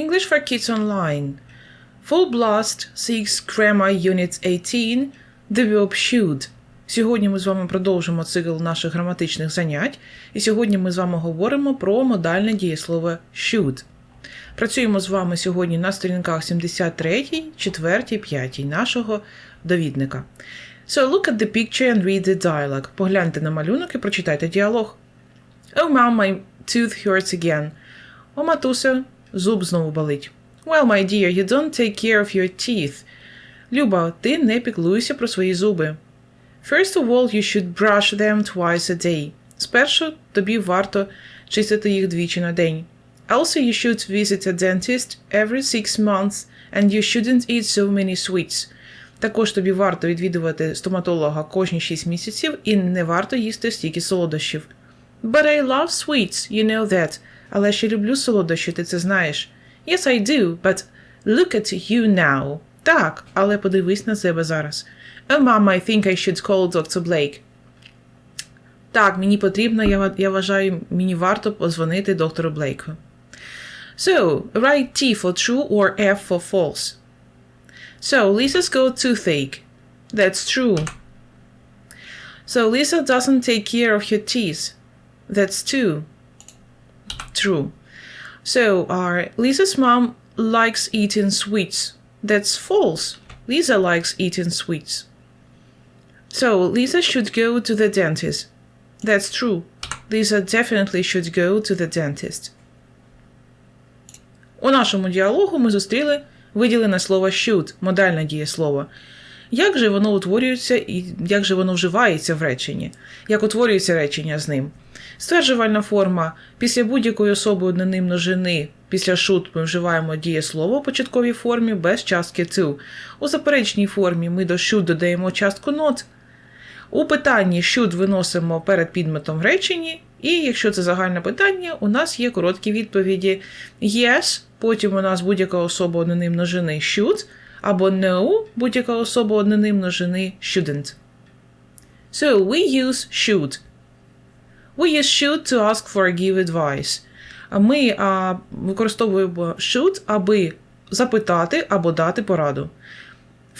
English for Kids Online. Full Blast 6 Grammar Unit 18 The Verb Should. Сьогодні ми з вами продовжимо цикл наших граматичних занять, і сьогодні ми з вами говоримо про модальне дієслово should. Працюємо з вами сьогодні на сторінках 73, 4, 5 нашого довідника. So look at the picture and read the dialogue. Погляньте на малюнок і прочитайте діалог. Oh, mom, my tooth hurts again. О, матуся, зуб знову болить. Well, my dear, you don't take care of your teeth. Люба, ти не піклуєшся про свої зуби. First of all, you should brush them twice a day. Спершу тобі варто чистити їх двічі на день. Also, you should visit a dentist every six months and you shouldn't eat so many sweets. Також тобі варто відвідувати стоматолога кожні 6 місяців і не варто їсти стільки солодощів. But I love sweets, you know that. Але ще люблю солодощі, ти це знаєш. Yes, I do, but look at you now. Так, але подивись на себе зараз. Oh, mom, I think I should call Dr. Blake. Так, мені потрібно, я, ва- я вважаю, мені варто позвонити доктору Блейку. So, write T for true or F for false. So, Lisa's got toothache. That's true. So, Lisa doesn't take care of her teeth. That's two. True. So, our Lisa's mom likes eating sweets. That's false. Lisa likes eating sweets. So, Lisa should go to the dentist. That's true. Lisa definitely should go to the dentist. У нашому діалогу ми зустріли виділене слово should, модальне дієслово. Як же воно утворюється і як же воно вживається в реченні? Як утворюється речення з ним? Стверджувальна форма після будь-якої особи однини множини після should ми вживаємо дієслово у початковій формі без частки to. У заперечній формі ми до should додаємо частку not. У питанні should виносимо перед підметом в реченні, і якщо це загальне питання, у нас є короткі відповіді yes, потім у нас будь-яка особа однини множини should, або no, будь-яка особа однини множини shouldn't. So we use should. We use should to ask for a give advice. Ми а, використовуємо should, аби запитати або дати пораду.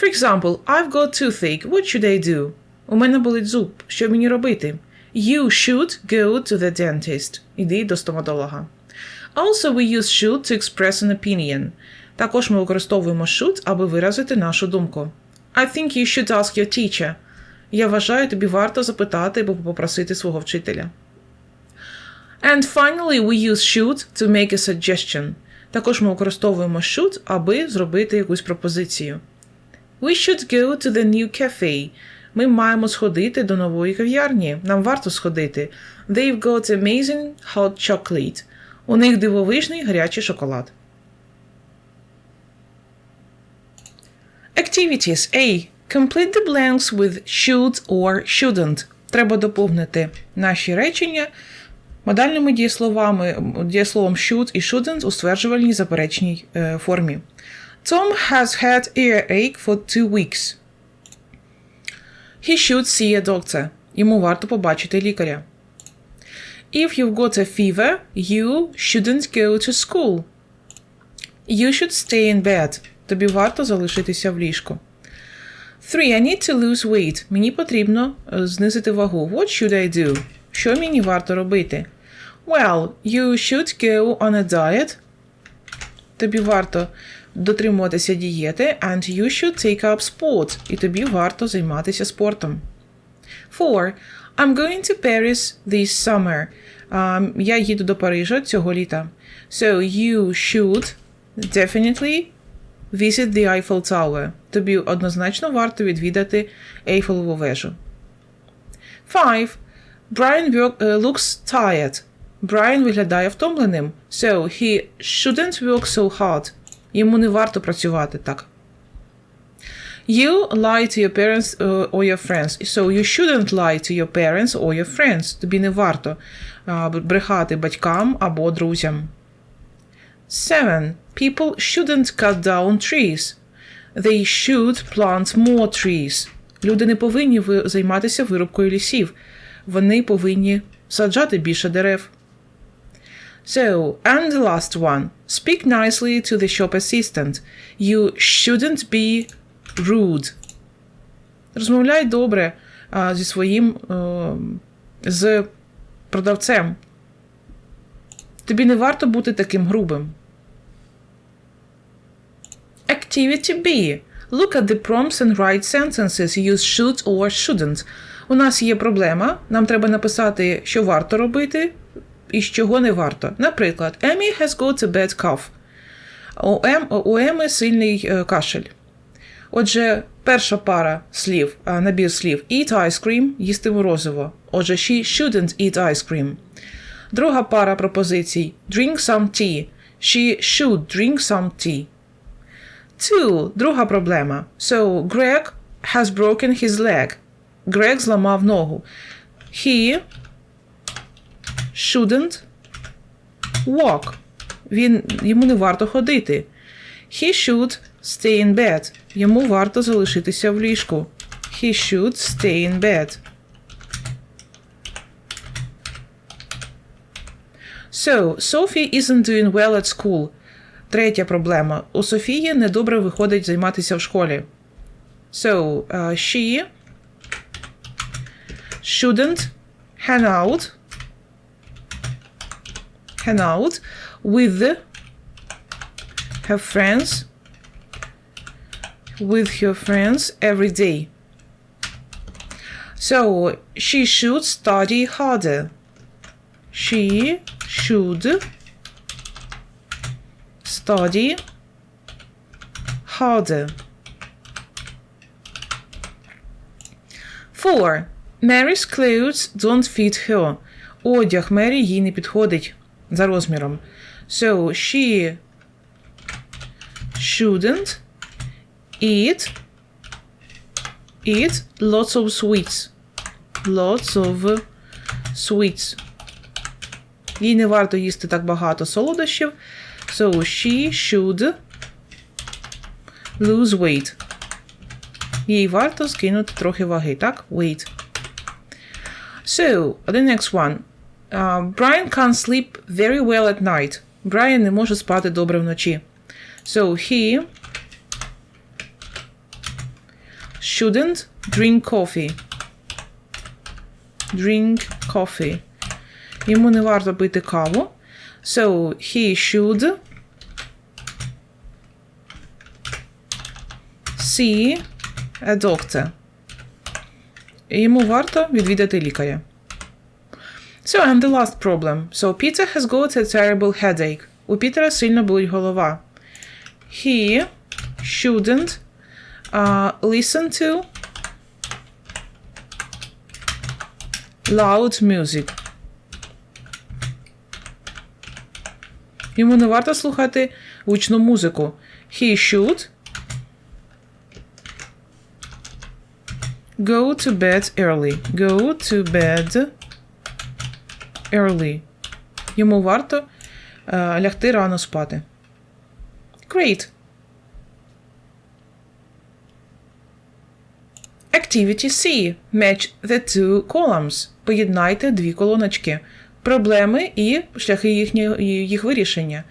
For example, I've got toothache. What should I do? У мене болить зуб. Що мені робити? You should go to the dentist. Іди до стоматолога. Also, we use should to express an opinion. Також ми використовуємо should, аби виразити нашу думку. I think you should ask your teacher. Я вважаю, тобі варто запитати або попросити свого вчителя. And finally, we use should to make a suggestion. Також ми використовуємо should, аби зробити якусь пропозицію. We should go to the new cafe. Ми маємо сходити до нової кав'ярні. Нам варто сходити. They've got amazing hot chocolate. У них дивовижний гарячий шоколад. Activities A. Complete the blanks with should or shouldn't. Треба доповнити наші речення модальними дієсловами, дієсловом should і shouldn't у стверджувальній заперечній е, формі. Tom has had earache for two weeks. He should see a doctor. Йому варто побачити лікаря. If you've got a fever, you shouldn't go to school. You should stay in bed. Тобі варто залишитися в ліжку. 3. I need to lose weight. Мені потрібно е, знизити вагу. What should I do? Що мені варто робити? Well, you should go on a diet. Тобі варто дотримуватися дієти. And you should take up sport. І тобі варто займатися спортом. 4. I'm going to Paris this summer. Um, я їду до Парижа цього літа. So you should definitely visit the Eiffel Tower. Тобі однозначно варто відвідати Ейфелеву вежу. 5. Brian work, uh, looks tired. Брайан виглядає втомленим. So he shouldn't work so hard. Йому не варто працювати так. You lie to your parents uh, or your friends. So you shouldn't lie to your parents or your friends. Тобі не варто uh, брехати батькам або друзям. 7. People shouldn't cut down trees. They should plant more trees. Люди не повинні займатися вирубкою лісів. Вони повинні саджати більше дерев. So, and the last one. Speak nicely to the shop assistant. You shouldn't be rude. Розмовляй добре а, зі своїм е, з продавцем. Тобі не варто бути таким грубим. Activity B. Look at the prompts and write sentences. Use should or shouldn't. У нас є проблема. Нам треба написати, що варто робити і чого не варто. Наприклад, Emmy has got a bad cough. У, Ем, у Еми сильний е, кашель. Отже, перша пара слів, а, набір слів eat ice cream їсти морозиво. Отже, she shouldn't eat ice cream. Друга пара пропозицій drink some tea. She should drink some tea. Two. Друга проблема. So, Greg has broken his leg. Грег зламав ногу. He shouldn't walk. Він, йому не варто ходити. He should stay in bed. Йому варто залишитися в ліжку. He should stay in bed. So, Sophie isn't doing well at school. Третя проблема. У Софії недобре виходить займатися в школі. So, uh, she shouldn't hang out hang out with her friends with her friends every day. So she should study harder. She should study harder. Four. Mary's clothes don't fit her. Одяг Мері їй не підходить за розміром. So she shouldn't eat eat lots of sweets. Lots of sweets. Їй не варто їсти так багато солодощів. So she should lose weight. Їй варто скинути трохи ваги, так? Weight. So, the next one. Uh, Brian can't sleep very well at night. Брайан не може спати добре вночі. So he shouldn't drink coffee. Drink coffee. Йому не варто пити каву. So he should see a doctor. Йому варто відвідати лікаря. So, and the last problem. So, Peter has got a terrible headache. У Пітера сильно болить голова. He shouldn't uh, listen to loud music. Йому не варто слухати гучну музику. He should go to bed early. Go to bed early. Йому варто е, лягти рано спати. Great. Activity C. Match the two columns. Поєднайте дві колоночки. Проблеми і шляхи їхнє, їх вирішення.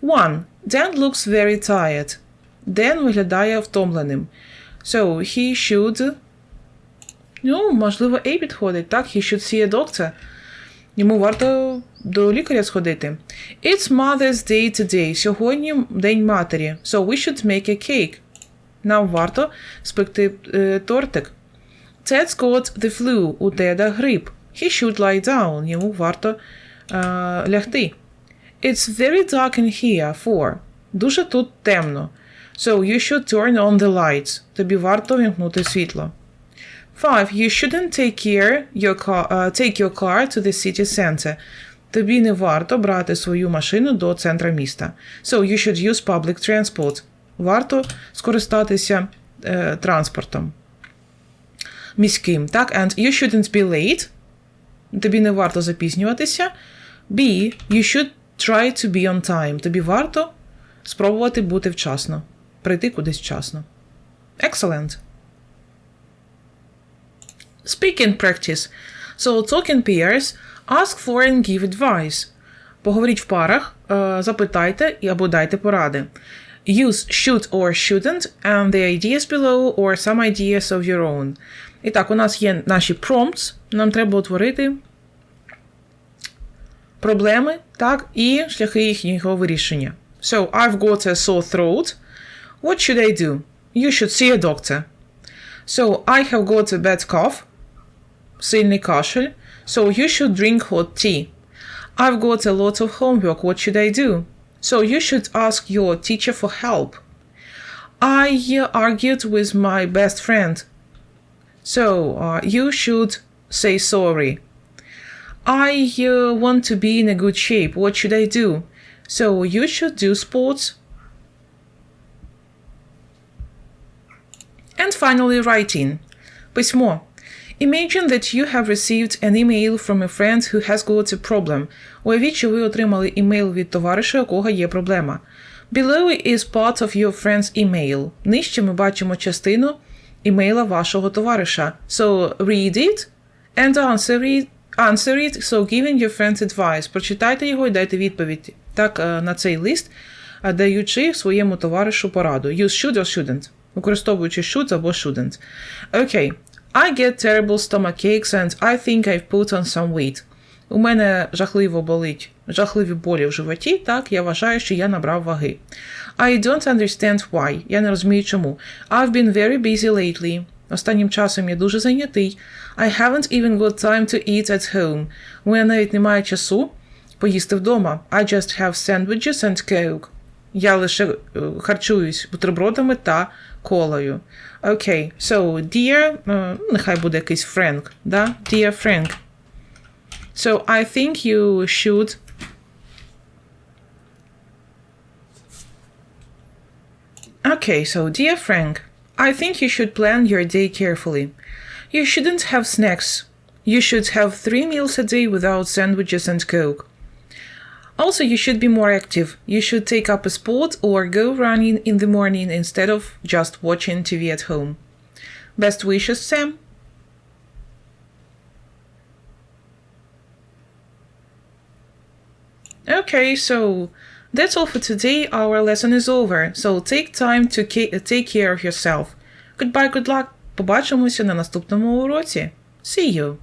1. Dan looks very tired. Ден виглядає втомленим. So, he should. Ну, можливо, A підходить, так? He should see a doctor. Йому варто до лікаря сходити. It's Mother's Day today. Сьогодні День матері. So we should make a cake. Нам варто спекти е, тортик. Ted's got the flu. У Теда грип. He should lie down. Йому варто е, лягти. It's very dark in here. For. Дуже тут темно. So you should turn on the lights. Тобі варто вімкнути світло. 5. You shouldn't take care your car, uh, take your car to the city center. Тобі не варто брати свою машину до центра міста. So you should use public transport. Варто скористатися е, транспортом міським. Так, and you shouldn't be late. Тобі не варто запізнюватися. B. You should try to be on time. Тобі варто спробувати бути вчасно. Прийти кудись вчасно. Excellent. Speaking practice. So talk in pairs, ask for and give advice. Поговоріть в парах, е, запитайте і або дайте поради. Use should or shouldn't and the ideas below or some ideas of your own. І так, у нас є наші prompts. Нам треба утворити проблеми, так, і шляхи їхнього вирішення. So, I've got a sore throat. What should I do? You should see a doctor. So, I have got a bad cough. Сильний кашель. So, you should drink hot tea. I've got a lot of homework. What should I do? So, you should ask your teacher for help. I uh, argued with my best friend. So, uh, you should say sorry. I uh, want to be in a good shape. What should I do? So, you should do sports. And finally, writing. Письмо. Imagine that you have received an email from a friend who has got a problem. Уявіть, що ви отримали імейл від товариша, у кого є проблема. Below is part of your friend's email. Нижче ми бачимо частину імейла вашого товариша. So read it and answer it, answer it, so giving your friends advice. Прочитайте його і дайте відповідь. Так, е, на цей лист, е, даючи своєму товаришу пораду. Use should or shouldn't. Використовуючи should або shouldn't. Окей. I get terrible stomach aches and I think I've put on some weight. У мене жахливо болить, жахливі болі в животі, так, я вважаю, що я набрав ваги. I don't understand why. Я не розумію чому. I've been very busy lately. Останнім часом я дуже зайнятий. I haven't even got time to eat at home. У мене навіть немає часу поїсти вдома. I just have sandwiches and coke. Я лише е, харчуюсь бутербродами та колою. Окей, so, dear, е, нехай буде якийсь Френк, да? Dear Frank. So, I think you should Okay, so dear Frank, I think you should plan your day carefully. You shouldn't have snacks. You should have three meals a day without sandwiches and coke. Also, you should be more active. You should take up a sport or go running in the morning instead of just watching TV at home. Best wishes, Sam. Okay, so that's all for today. Our lesson is over. So take time to ca- take care of yourself. Goodbye, good luck. Побачимося на наступному уроці. See you.